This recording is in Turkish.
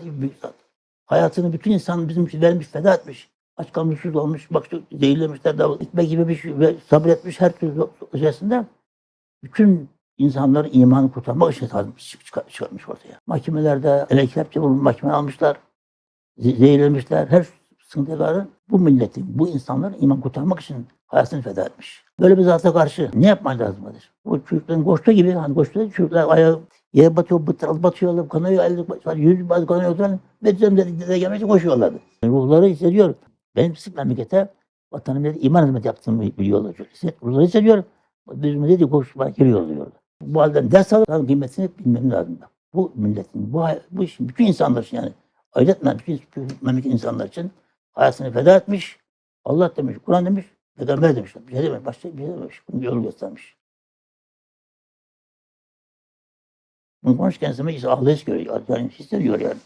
Gibi büyük zat. Hayatını bütün insan bizim için vermiş, feda etmiş. Aç kalmış, susuz olmuş, bak zehirlemişler, davul gitme gibi bir şey ve sabretmiş her türlü içerisinde. Bütün insanları imanı kurtarmak için çık- çık- çıkartmış ortaya. Mahkemelerde ele kelepçe bulup mahkeme almışlar. ze- Zehirlemişler. Her sıkıntıları bu milletin, bu insanların iman kurtarmak için hayatını feda etmiş. Böyle bir zata karşı ne yapman lazım? Bu çocukların koştuğu gibi, hani koştuğu çocuklar ayağı yere batıyor, bıtral batıyorlar, kanıyor, elde, yüz bazı kanıyor, falan. düzen dedikleri gelmek için koşuyorlardı. Ruhları hissediyor. Benim sık memlekete vatanım dedi, iman hizmet yaptığımı biliyorlar. Hisset, ruhları hissediyor. Bizim dedi koşmaya giriyor diyorlar. Bu halden ders alıp kıymetini bilmem lazım. Bu milletin, bu, bu işin bütün insanlar için yani ayrıca bütün, bütün memleket insanlar için hayatını feda etmiş. Allah demiş, Kur'an demiş, Peygamber demiş. Bir şey dememiş, başka bir şey dememiş. Bunu yol göstermiş. Bunu konuşurken insan ağlayış görüyor. Yani hissediyor yani.